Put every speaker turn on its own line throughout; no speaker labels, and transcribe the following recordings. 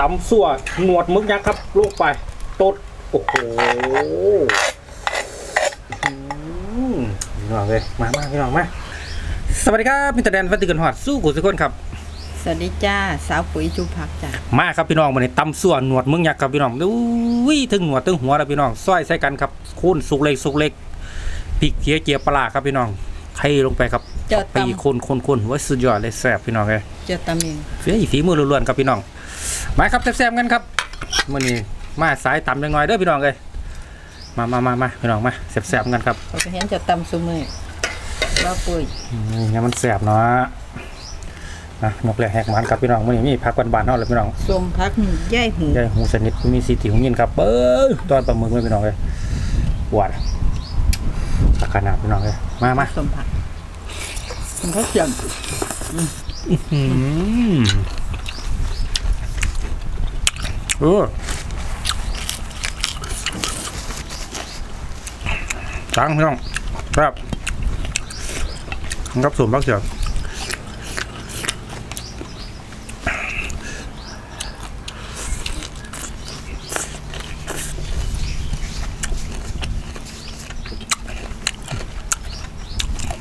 ตำสั่วหนวดมึกยักษ์ครับลงไปตดโอ้โหอื้อหือพี่น้องเลยมามาพี่น้องมาสวัสดีครับมิสเตอร์แดนฟันติกันหอดสู้กูสักคนครับ
สวัสดีจ้าสาวปุ๋ยจุพักจ้า
มาครับพี่น้องวันนี้ตำส่วนหนวดมึงยักษ์ครับพี่น้องอุ้ยถึงหนวดถึงหัวแล้วพี่น้องซอยใส่กันครับคูนสุกเล็กสุกเล็กพริกเกี๊ยวเจียวปลาร้าครับพี่น้องเทลงไปครับ
เจอ
ปี
ตำ
คนคนคนไว้สุดยอดเลยแซ่บพี่น้องเลย
เจอตำเอง
เสียอีฝีมือล้วนๆครับพี่น้อง มาครับแซ่บๆกันครับมื่อนี้มาสายตำยังน้อยเด้อพี่น้องเลยมามามามาพี่น้องมาแซ่บๆกันครับ
เราก็เห็นเจะตำซุมือเราปุ๋ย
อืมงั้นมันแซ่บเนาะนะนกแรกแหกมันครับพี่น้องมื่อนี้มีผักบานๆเนาะเลยพี่น้อง
ส้มพักย่ายหู
ใหญ่หูสนิทมีสีติวเงินครับเบิ้งตอนปลาหมึกเลยพี่น้องเลยหวานสักขนาดพี่น้องเลยมามา
ส้มผักมันก็เสียง
อืม เออจังพี่น้องครับครับส่วนพักเสีย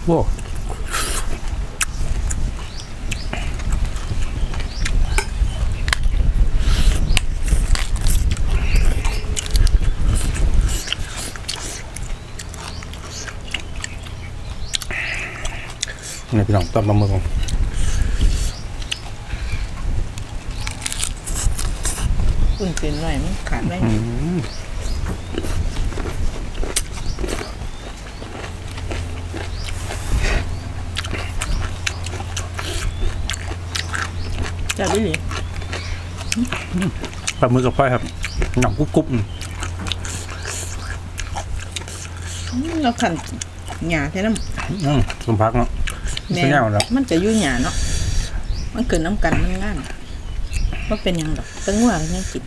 โว้ นี่พี่น้องตอนปลาหมึก
อุ่นเป็นหน่อยมันขาดไม่
อืม
จ้าดิหลี
ปลาหมึกกับไฟครับหนังกรุบกรุบอืม
เราขันหยาแท้น้
อืมสมพักเนาะำไม่แน่แล้ว
มันจะยุ่ยหยาเนาะมันเกิดน้ำกันมันง่ายมันเป็นหยังดอกตั้งว่ามันยังกิน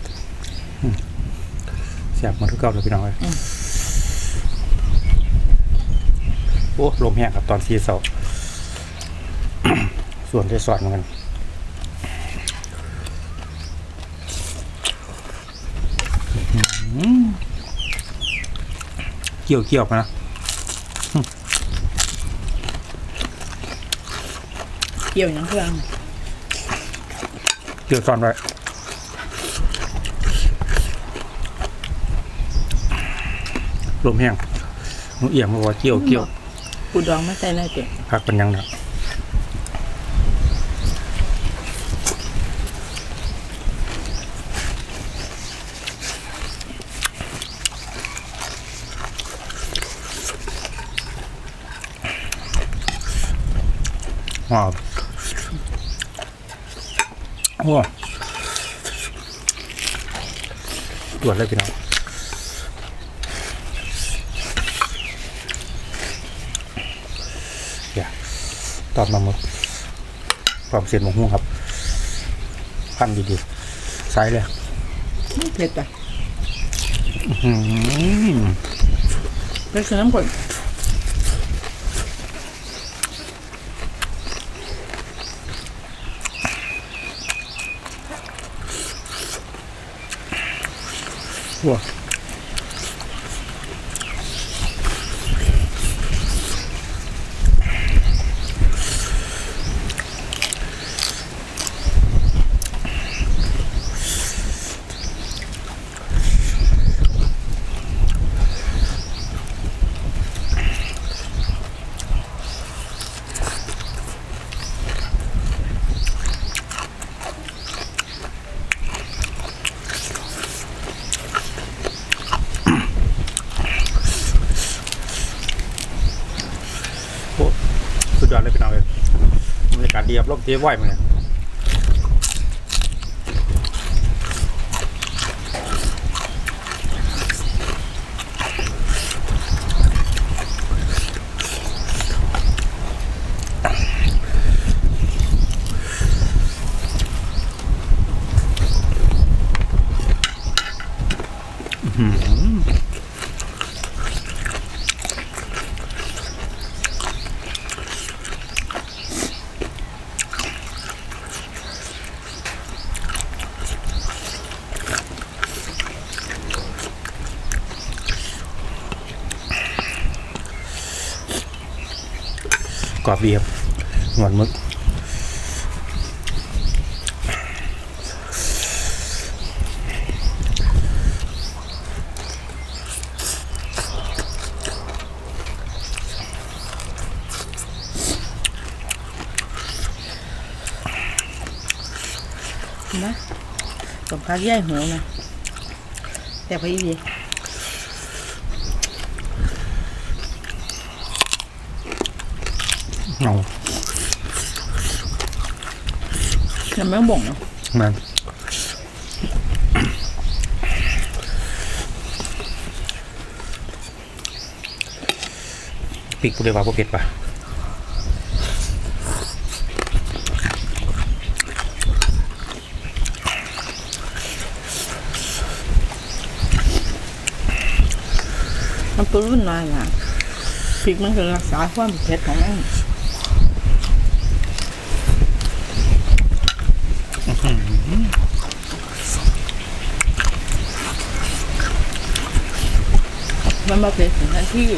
แซ่บหมาทุกเก่าเลยพี่น้องเลย
อืม
โอ้ลมแห้งครับตอนซีเสาส่วนได้สอนเหมือนกันอืมเกี่ยวเกี่ยวมานะ
เกี่ยวหยังเครื่อง
เกี่ยวสอนไว้ลมแห้งหนูเอี่ยมมาว่าเกี่ยวเกี่ยว
ปูดองไม่ใส่ได้เด็ด
พักเป็นยังนะว้าว ว้าวตรวจเลยพี่น้องอย่าตอบมาหมดความเสียนหมงหุ้งครับ พันดีๆใส่เลย
เผ็ดป่ะ
อืม
ไปซื้อน้ำผล
ว้ สุดยอดเลยพี่น้องเลยบรรยากาศดีครับลมเทียบไหวมั้งเนี่ย อบดีครับหนวดมึก
นะสมพักย่ายหูนะแต่พอดี
เอา
น้ำแมงบ่งเนาะ
มัน ปีกกูเลยว่าพวกเผ็ดป่ะ
มันเป็นรุ่นนายนะพริกมันคือรักษาความเผ็ดของมัน มันมาเผ็ดถึงทันที่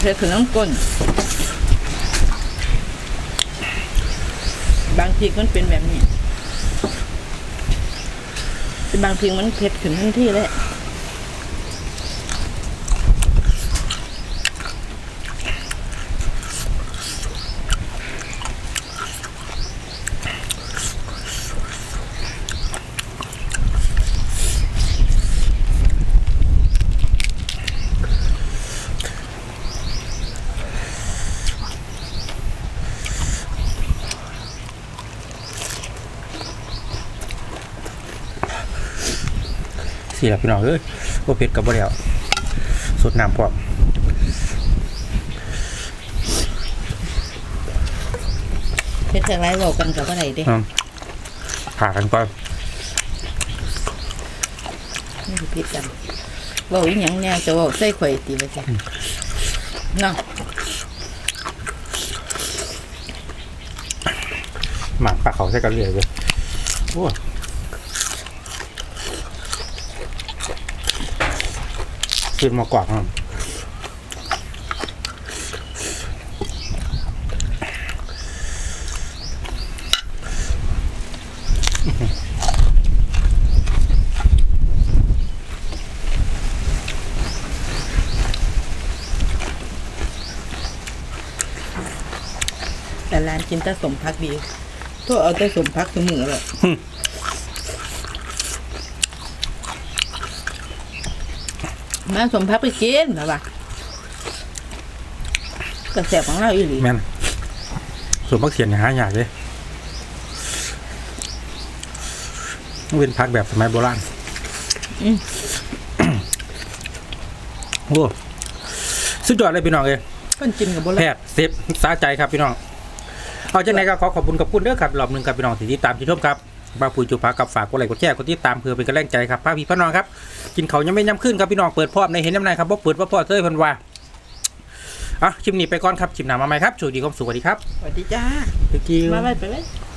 เผ็ดถึงน้ำก้น บางทีมันเป็นแบบนี้ แต่บางทีมันเผ็ดถึงทันที่เลย
สี่ละพี่น้องเอ้ยพวกเผ็ดกับบ่แล้วสดน้ำพร้อม
เฮ็ดจากไรบอกกันกับอะไรเด้
อืมผ่ากันก่อน
ไม่ได้ผิดกันเว่าอีหยังแน่จะเว่าใส่ข่อยตีไปจ้ะเนาะ
หมักปลาเขาใส่กันเรื่อยเลยโอ้ ขึ้นมากวาดครับ
แต่ร้านกินแต่สมพักดีทั่วเอาแต่สมพักเสมอเลย มาสมพักไปกินแบบว่าก็แสบของเราอีหลี
แม่นส่วนพักเสียนเนี่ยหายากเลยเว้นพักแบบสมัยโบราณ
อืม
โอ้สุดยอดเลยพี่น้องเลย
คนกินกับโบ
แพ
ราณ
ทย์เซฟสาใจครับพี่น้อง เอาจากไหนก็ขอขอบคุณกับคุณเด้อครับรอบหนึ่งครับพี่น้องที่ติดตามที่ชมครับ บ้าปุ๋ยจุภากับฝากกดไลค์กดแชร์กดติดตามเพื่อเป็นกำลังใจครับป้าพี่พี่น้องครับ กินเขาวยังไม่ย้ำขึ้นครับพี่น้องเปิดพร้อมในเห็นน้ำในครับว่าเปิดว่าพอเต้ยเพันว่าอะคลิปนี้ไปก่อนครับคลิปหน้ามาใหม่ครับโชคดีความสุขสวัสดีครับ
สวัสดีจ้า
ตะกี้
มาไว้ไปเลย